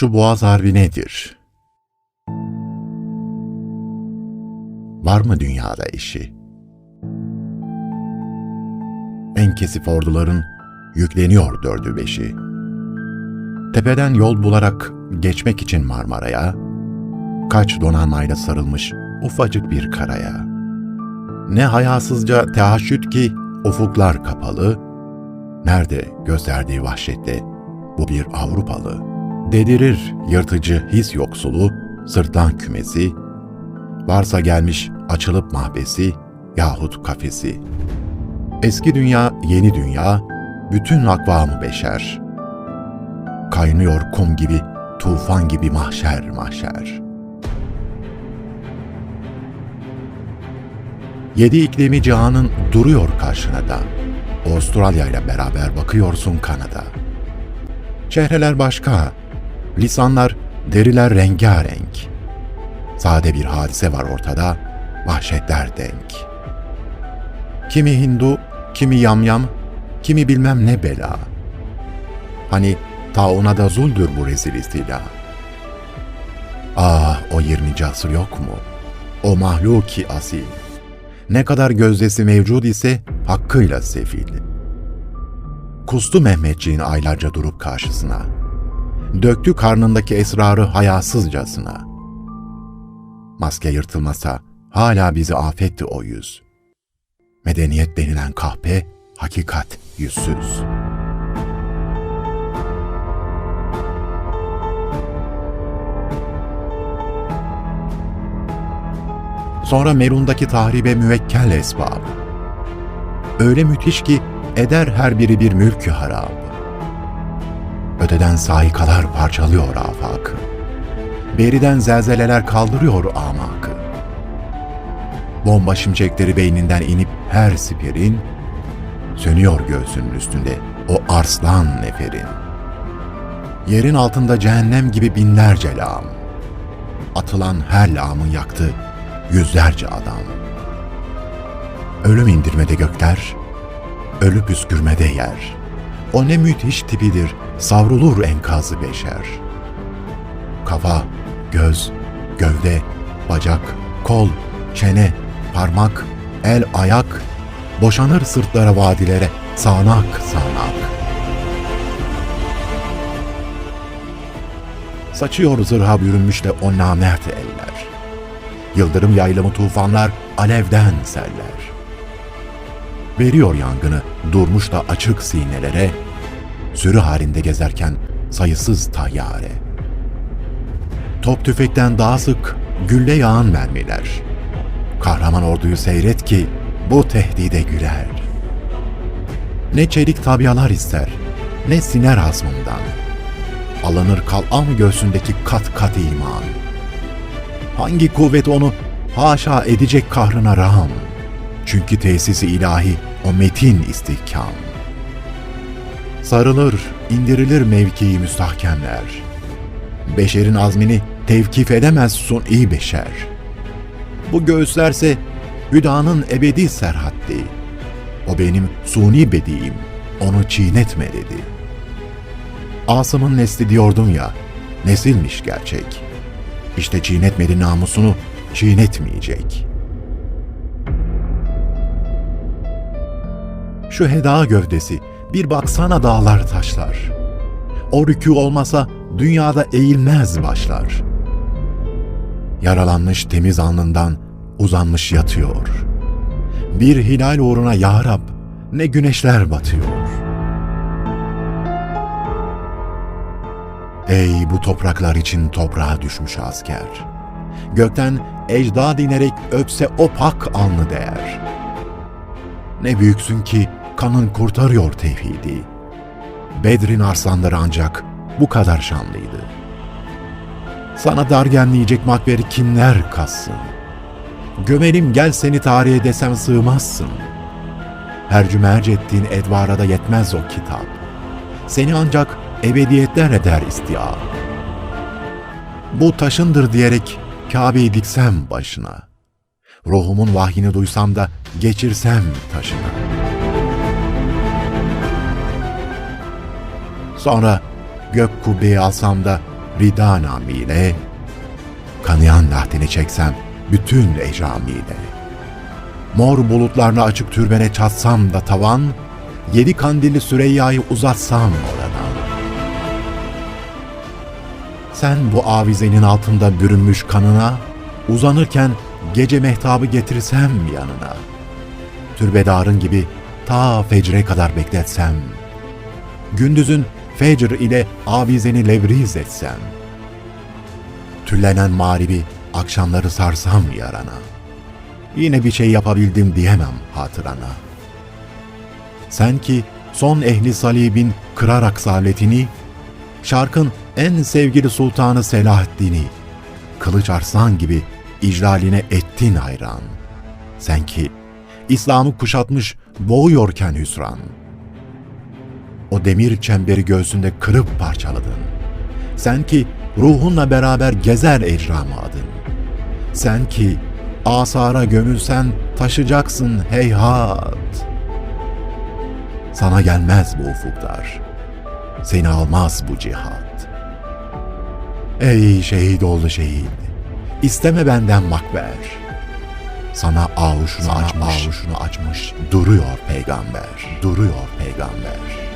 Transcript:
Şu boğaz harbi nedir? Var mı dünyada eşi? En kesif orduların yükleniyor dördü beşi. Tepeden yol bularak geçmek için Marmara'ya, kaç donanmayla sarılmış ufacık bir karaya. Ne hayasızca tehaşüt ki ufuklar kapalı, nerede gösterdiği vahşette bu bir Avrupalı. Dedirir yırtıcı his yoksulu, sırtlan kümesi, varsa gelmiş açılıp mahbesi yahut kafesi. Eski dünya, yeni dünya, bütün akvamı beşer. Kaynıyor kum gibi, tufan gibi mahşer mahşer. Yedi iklimi cihanın duruyor karşına da. Avustralya ile beraber bakıyorsun Kanada. Çehreler başka, lisanlar, deriler rengarenk. Sade bir hadise var ortada, vahşetler denk. Kimi Hindu, kimi yamyam, kimi bilmem ne bela. Hani tauna da zuldür bu rezil istila. Ah o 20. asır yok mu? O mahluki asil. Ne kadar gözdesi mevcud ise hakkıyla sefil. Kustu Mehmetçiğin aylarca durup karşısına. Döktü karnındaki esrarı hayasızcasına. Maske yırtılmasa hala bizi afetti o yüz. Medeniyet denilen kahpe, hakikat yüzsüz. Sonra Merun'daki tahribe müvekkel esbab. Öyle müthiş ki eder her biri bir mülkü harap. Öteden saikalar parçalıyor afakı. Beriden zelzeleler kaldırıyor amakı. Bomba şimşekleri beyninden inip her siperin, sönüyor göğsünün üstünde o arslan neferin. Yerin altında cehennem gibi binlerce lağım. Atılan her lağımın yaktı yüzlerce adam. Ölüm indirmede gökler, ölü püskürmede yer. O ne müthiş tipidir, savrulur enkazı beşer. Kafa, göz, gövde, bacak, kol, çene, parmak, el, ayak, boşanır sırtlara vadilere, sağanak sağanak. Saçıyor zırha bürünmüş de o namert eller. Yıldırım yaylımı tufanlar alevden seller. Veriyor yangını durmuş da açık sinelere, sürü halinde gezerken sayısız tayyare. Top tüfekten daha sık gülle yağan mermiler. Kahraman orduyu seyret ki bu tehdide güler. Ne çelik tabyalar ister, ne siner azmından. Alınır kal'am göğsündeki kat kat iman. Hangi kuvvet onu haşa edecek kahrına rağm? Çünkü tesisi ilahi o metin istihkam. Sarılır, indirilir mevkii müstahkemler. Beşerin azmini tevkif edemez sun'i beşer. Bu göğüslerse hüdanın ebedi serhaddi. O benim suni bediğim, onu çiğnetme dedi. Asım'ın nesli diyordum ya, nesilmiş gerçek. İşte çiğnetmedi namusunu, çiğnetmeyecek. Şu heda gövdesi, bir baksana dağlar taşlar. O rükû olmasa dünyada eğilmez başlar. Yaralanmış temiz alnından uzanmış yatıyor. Bir hilal uğruna ya Rab ne güneşler batıyor. Ey bu topraklar için toprağa düşmüş asker. Gökten ecdad inerek öpse o pak alnı değer. Ne büyüksün ki kanın kurtarıyor tevhidi. Bedrin arslanları ancak bu kadar şanlıydı. Sana dar genleyecek makberi kimler kassın? Gömelim gel seni tarihe desem sığmazsın. Her cümerc ettiğin edvara da yetmez o kitap. Seni ancak ebediyetler eder istiab. Bu taşındır diyerek Kabe'yi diksem başına. Ruhumun vahyini duysam da geçirsem taşına. Sonra gök kubbeyi alsam da rida namiyle, kanayan lahtini çeksem bütün ecramiyle. Mor bulutlarla açık türbene çatsam da tavan, yedi kandilli Süreyya'yı uzatsam oradan. Sen bu avizenin altında bürünmüş kanına, uzanırken gece mehtabı getirsem yanına. Türbedarın gibi ta fecre kadar bekletsem, gündüzün fecr ile avizeni levriz etsem, tüllenen mağribi akşamları sarsam yarana, yine bir şey yapabildim diyemem hatırana. Sen ki son ehli salibin kırarak saletini, şarkın en sevgili sultanı Selahaddin'i, kılıç arslan gibi icraline ettin hayran. Sen ki İslam'ı kuşatmış boğuyorken hüsran. O demir çemberi göğsünde kırıp parçaladın. Sen ki ruhunla beraber gezer ecramı adın. Sen ki asara gömülsen taşacaksın heyhat. Sana gelmez bu ufuklar. Seni almaz bu cihat. Ey şehit oldu şehit. İsteme benden makber. Sana avuşunu açmış, avuşunu açmış duruyor peygamber, duruyor peygamber.